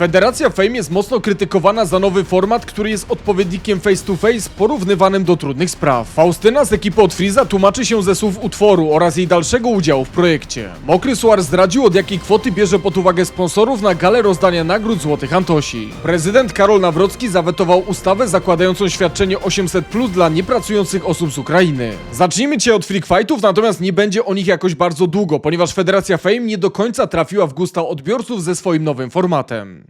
Federacja Fame jest mocno krytykowana za nowy format, który jest odpowiednikiem face to face porównywanym do trudnych spraw. Faustyna z ekipy od Freeza tłumaczy się ze słów utworu oraz jej dalszego udziału w projekcie. Mokry Suar zdradził od jakiej kwoty bierze pod uwagę sponsorów na galę rozdania nagród Złotych Antosi. Prezydent Karol Nawrocki zawetował ustawę zakładającą świadczenie 800 plus dla niepracujących osób z Ukrainy. Zacznijmy cię od freak fightów, natomiast nie będzie o nich jakoś bardzo długo, ponieważ Federacja Fame nie do końca trafiła w gusta odbiorców ze swoim nowym formatem.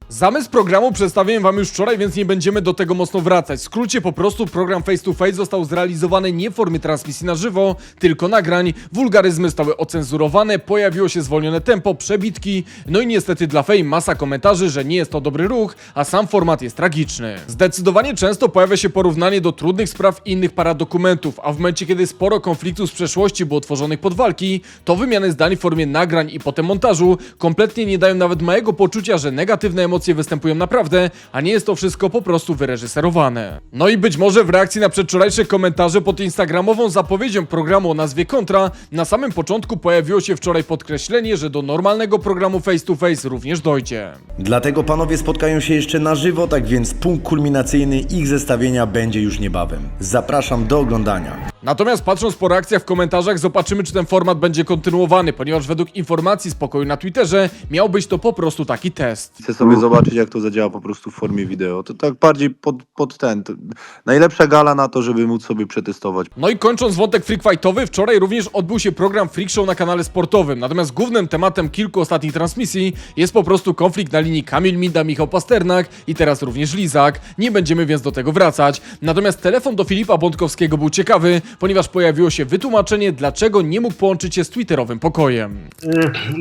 Zamysł programu przedstawiłem wam już wczoraj, więc nie będziemy do tego mocno wracać. W skrócie po prostu program Face to Face został zrealizowany nie w formie transmisji na żywo, tylko nagrań, wulgaryzmy zostały ocenzurowane, pojawiło się zwolnione tempo, przebitki, no i niestety dla Fame masa komentarzy, że nie jest to dobry ruch, a sam format jest tragiczny. Zdecydowanie często pojawia się porównanie do trudnych spraw i innych paradokumentów, a w momencie kiedy sporo konfliktów z przeszłości było tworzonych pod walki, to wymiany zdań w formie nagrań i potem montażu kompletnie nie dają nawet małego poczucia, że negatywne emocje występują naprawdę, a nie jest to wszystko po prostu wyreżyserowane. No i być może w reakcji na przedwczorajsze komentarze pod instagramową zapowiedzią programu o nazwie Kontra, na samym początku pojawiło się wczoraj podkreślenie, że do normalnego programu face to face również dojdzie. Dlatego panowie spotkają się jeszcze na żywo, tak więc punkt kulminacyjny ich zestawienia będzie już niebawem. Zapraszam do oglądania. Natomiast patrząc po reakcjach w komentarzach, zobaczymy, czy ten format będzie kontynuowany, ponieważ według informacji z pokoju na Twitterze miał być to po prostu taki test. Chcę sobie zobaczyć, jak to zadziała po prostu w formie wideo. To tak bardziej pod, pod ten. To najlepsza gala na to, żeby móc sobie przetestować. No i kończąc wątek freak fightowy, wczoraj również odbył się program Freak Show na kanale sportowym. Natomiast głównym tematem kilku ostatnich transmisji jest po prostu konflikt na linii Kamil Minda, Michał Pasternak i teraz również Lizak. Nie będziemy więc do tego wracać. Natomiast telefon do Filipa Bątkowskiego był ciekawy, ponieważ pojawiło się wytłumaczenie, dlaczego nie mógł połączyć się z Twitterowym pokojem.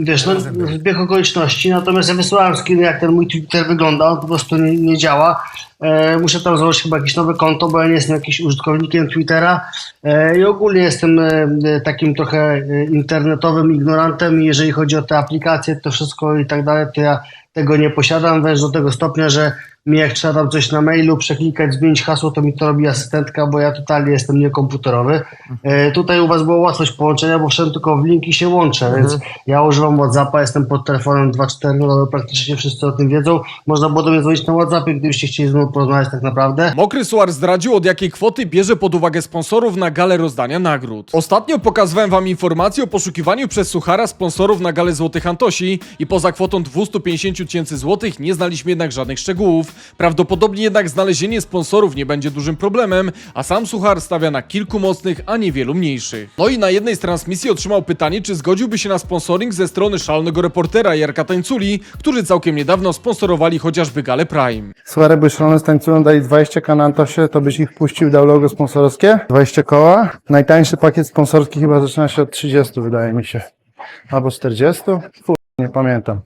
Wiesz, no, zbieg okoliczności, natomiast ja wysłałem screeny, jak ten mój Twitter wygląda, on po prostu nie, nie działa. E, muszę tam założyć chyba jakieś nowe konto, bo ja nie jestem jakimś użytkownikiem Twittera e, i ogólnie jestem e, takim trochę e, internetowym ignorantem i jeżeli chodzi o te aplikacje, to wszystko i tak dalej, to ja tego nie posiadam, wręcz do tego stopnia, że mi jak trzeba tam coś na mailu przeklikać, zmienić hasło, to mi to robi asystentka, bo ja totalnie jestem niekomputerowy. E, tutaj u Was była łatwość połączenia, bo wszedłem tylko w linki się łączę, więc ja używam Whatsappa, jestem pod telefonem 2.4, no praktycznie wszyscy o tym wiedzą. Można było do mnie dzwonić na Whatsappie, gdybyście chcieli ze mną porozmawiać tak naprawdę. Mokry Suar zdradził od jakiej kwoty bierze pod uwagę sponsorów na galę rozdania nagród. Ostatnio pokazywałem wam informację o poszukiwaniu przez Suchara sponsorów na galę Złotych Antosi i poza kwotą 250 tysięcy złotych nie znaliśmy jednak żadnych szczegółów. Prawdopodobnie jednak znalezienie sponsorów nie będzie dużym problemem, a sam Suchar stawia na kilku mocnych, a niewielu mniejszych. No i na jednej z transmisji otrzymał pytanie, czy zgodziłby się na sponsoring ze strony szalonego reportera Jarka Tańculi, którzy całkiem niedawno sponsorowali chociażby galę Prime. Słuchaj, jakby szalone z tańcują dali 20 k na Antosie, to byś ich wpuścił, dał logo sponsorskie? 20 koła. Najtańszy pakiet sponsorski chyba zaczyna się od 30, wydaje mi się. Albo 40? Kur... nie pamiętam.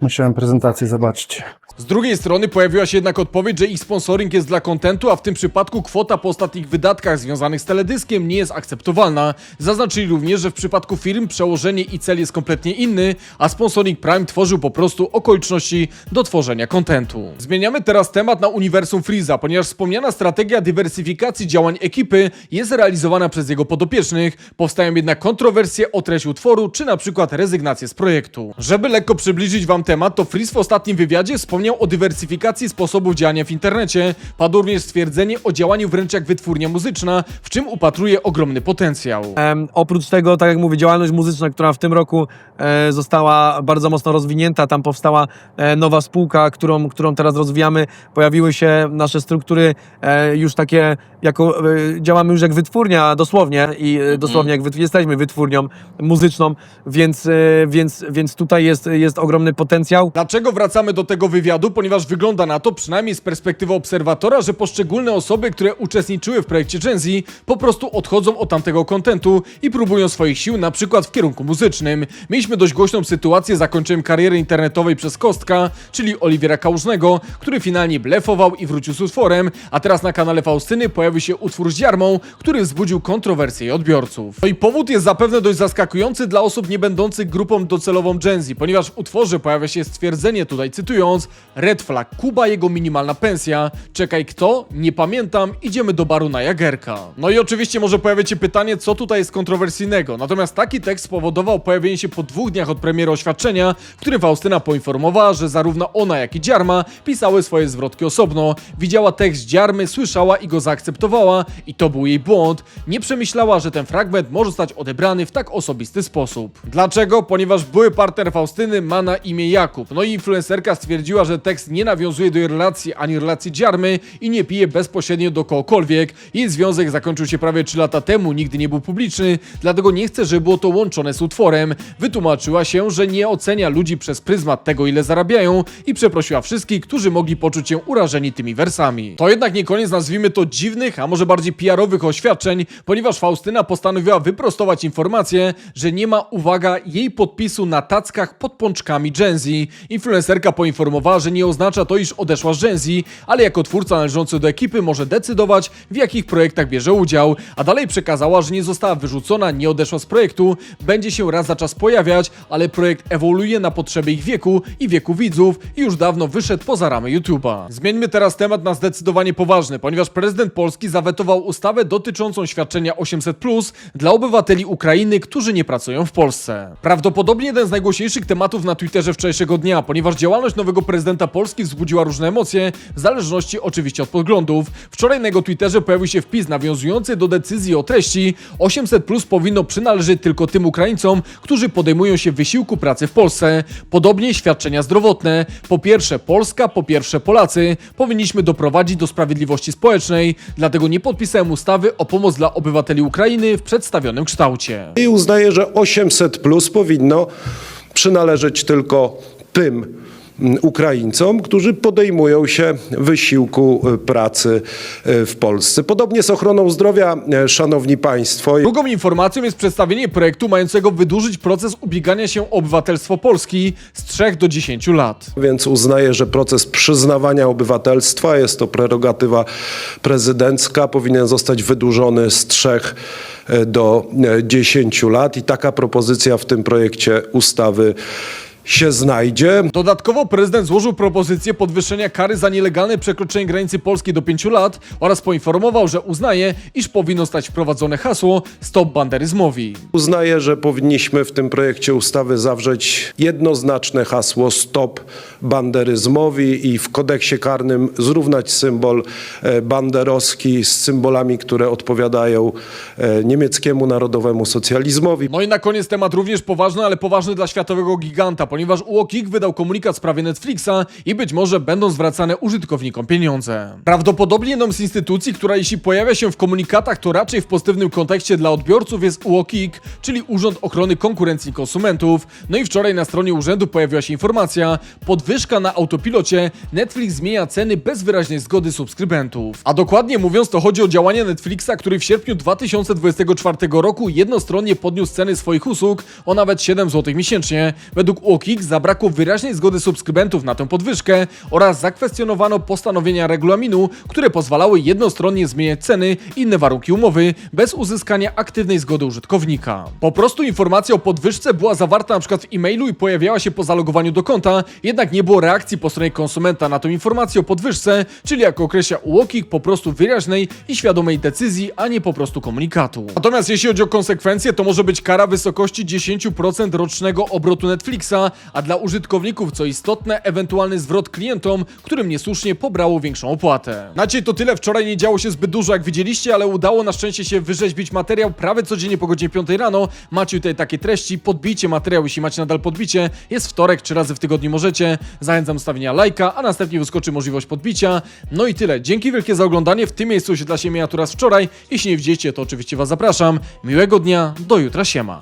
Musiałem prezentację zobaczyć. Z drugiej strony pojawiła się jednak odpowiedź, że ich sponsoring jest dla kontentu, a w tym przypadku kwota po ostatnich wydatkach związanych z teledyskiem nie jest akceptowalna. Zaznaczyli również, że w przypadku firm przełożenie i cel jest kompletnie inny, a sponsoring Prime tworzył po prostu okoliczności do tworzenia kontentu. Zmieniamy teraz temat na uniwersum Freeza, ponieważ wspomniana strategia dywersyfikacji działań ekipy jest realizowana przez jego podopiecznych, powstają jednak kontrowersje o treść utworu, czy na przykład rezygnację z projektu. Żeby lekko przybliżyć wam temat, to Freeze w ostatnim wywiadzie wspomniał o dywersyfikacji sposobów działania w internecie. Padło również stwierdzenie o działaniu wręcz jak wytwórnia muzyczna, w czym upatruje ogromny potencjał. Em, oprócz tego, tak jak mówię, działalność muzyczna, która w tym roku e, została bardzo mocno rozwinięta, tam powstała e, nowa spółka, którą, którą teraz rozwijamy, pojawiły się nasze struktury e, już takie, jako, e, działamy już jak wytwórnia dosłownie i e, dosłownie jak jesteśmy wytwórnią muzyczną, więc, e, więc, więc tutaj jest, jest ogromny potencjał. Dlaczego wracamy do tego wywiadu? Ponieważ wygląda na to, przynajmniej z perspektywy obserwatora, że poszczególne osoby, które uczestniczyły w projekcie Gen Z, po prostu odchodzą od tamtego kontentu i próbują swoich sił na przykład w kierunku muzycznym. Mieliśmy dość głośną sytuację z zakończeniem kariery internetowej przez Kostka, czyli Oliwiera Kałużnego, który finalnie blefował i wrócił z utworem, a teraz na kanale Faustyny pojawił się utwór z Jarmą, który wzbudził kontrowersje odbiorców. No i powód jest zapewne dość zaskakujący dla osób nie będących grupą docelową Gen Z, ponieważ w utworze pojawia pojawia się stwierdzenie tutaj cytując Red flag, Kuba jego minimalna pensja. Czekaj kto? Nie pamiętam, idziemy do baru na Jagerka. No i oczywiście może pojawić się pytanie, co tutaj jest kontrowersyjnego. Natomiast taki tekst spowodował pojawienie się po dwóch dniach od premiery oświadczenia, w którym Faustyna poinformowała, że zarówno ona, jak i Dziarma pisały swoje zwrotki osobno. Widziała tekst Dziarmy, słyszała i go zaakceptowała i to był jej błąd. Nie przemyślała, że ten fragment może zostać odebrany w tak osobisty sposób. Dlaczego? Ponieważ były partner Faustyny ma na imię Jakub. No i influencerka stwierdziła, że tekst nie nawiązuje do jej relacji ani relacji Dziarmy i nie pije bezpośrednio do kogokolwiek. Jej związek zakończył się prawie 3 lata temu, nigdy nie był publiczny, dlatego nie chce, żeby było to łączone z utworem. Wytłumaczyła się, że nie ocenia ludzi przez pryzmat tego, ile zarabiają i przeprosiła wszystkich, którzy mogli poczuć się urażeni tymi wersami. To jednak nie koniec, nazwijmy to dziwnych, a może bardziej PR-owych oświadczeń, ponieważ Faustyna postanowiła wyprostować informację, że nie ma, uwaga, jej podpisu na tackach pod pączkami Gen Z. Influencerka poinformowała, że nie oznacza to, iż odeszła z Gen Z, ale jako twórca należący do ekipy może decydować, w jakich projektach bierze udział, a dalej przekazała, że nie została wyrzucona, nie odeszła z projektu, będzie się raz za czas pojawiać, ale projekt ewoluuje na potrzeby ich wieku i wieku widzów i już dawno wyszedł poza ramy YouTube'a. Zmieńmy teraz temat na zdecydowanie poważny, ponieważ prezydent Polski zawetował ustawę dotyczącą świadczenia 800+, dla obywateli Ukrainy, którzy nie pracują w Polsce. Prawdopodobnie jeden z najgłośniejszych tematów na Twitterze dnia, ponieważ działalność nowego prezydenta Polski wzbudziła różne emocje, w zależności oczywiście od poglądów. Wczoraj na jego Twitterze pojawił się wpis nawiązujący do decyzji o treści 800+ powinno przynależeć tylko tym Ukraińcom, którzy podejmują się wysiłku pracy w Polsce. Podobnie świadczenia zdrowotne. Po pierwsze Polska, po pierwsze Polacy. Powinniśmy doprowadzić do sprawiedliwości społecznej, dlatego nie podpisałem ustawy o pomoc dla obywateli Ukrainy w przedstawionym kształcie. I uznaje, że 800 plus powinno przynależeć tylko tym Ukraińcom, którzy podejmują się wysiłku y, pracy y, w Polsce. Podobnie z ochroną zdrowia, e, szanowni państwo. Drugą informacją jest przedstawienie projektu mającego wydłużyć proces ubiegania się o obywatelstwo Polski z 3 do 10 lat. Więc uznaję, że proces przyznawania obywatelstwa, jest to prerogatywa prezydencka, powinien zostać wydłużony z trzech e, do e, 10 lat i taka propozycja w tym projekcie ustawy się znajdzie. Dodatkowo prezydent złożył propozycję podwyższenia kary za nielegalne przekroczenie granicy polskiej do 5 lat oraz poinformował, że uznaje, iż powinno stać wprowadzone hasło Stop banderyzmowi. Uznaję, że powinniśmy w tym projekcie ustawy zawrzeć jednoznaczne hasło stop banderyzmowi i w kodeksie karnym zrównać symbol e, banderowski z symbolami, które odpowiadają e, niemieckiemu narodowemu socjalizmowi. No i na koniec temat również poważny, ale poważny dla światowego giganta, ponieważ UOKiK wydał komunikat w sprawie Netflixa i być może będą zwracane użytkownikom pieniądze. Prawdopodobnie jedną z instytucji, która jeśli pojawia się w komunikatach, to raczej w pozytywnym kontekście dla odbiorców jest UOKiK, czyli Urząd Ochrony Konkurencji Konsumentów. No i wczoraj na stronie urzędu pojawiła się informacja, podwyżka na autopilocie, Netflix zmienia ceny bez wyraźnej zgody subskrybentów. A dokładnie mówiąc, to chodzi o działanie Netflixa, który w sierpniu 2024 roku jednostronnie podniósł ceny swoich usług o nawet 7 zł miesięcznie. Według UOKiK zabrakło wyraźnej zgody subskrybentów na tę podwyżkę oraz zakwestionowano postanowienia regulaminu, które pozwalały jednostronnie zmieniać ceny i inne warunki umowy bez uzyskania aktywnej zgody użytkownika. Po prostu informacja o podwyżce była zawarta przykład w e-mailu i pojawiała się po zalogowaniu do konta, jednak nie było reakcji po stronie konsumenta na tę informację o podwyżce, czyli jak określa UOKiK po prostu wyraźnej i świadomej decyzji, a nie po prostu komunikatu. Natomiast jeśli chodzi o konsekwencje, to może być kara wysokości 10% rocznego obrotu Netflixa, a dla użytkowników, co istotne, ewentualny zwrot klientom, którym niesłusznie pobrało większą opłatę. Na dzisiaj to tyle, wczoraj nie działo się zbyt dużo jak widzieliście, ale udało na szczęście się wyrzeźbić materiał prawie codziennie po godzinie 5 rano. Macie tutaj takie treści, podbijcie materiał, jeśli macie nadal podbicie. Jest wtorek, trzy razy w tygodniu możecie. Zachęcam do stawienia lajka, a następnie wyskoczy możliwość podbicia. No i tyle. Dzięki wielkie za oglądanie. W tym miejscu się dla siebie miniatura z wczoraj. Jeśli nie widzieliście, to oczywiście Was zapraszam. Miłego dnia, do jutra, siema.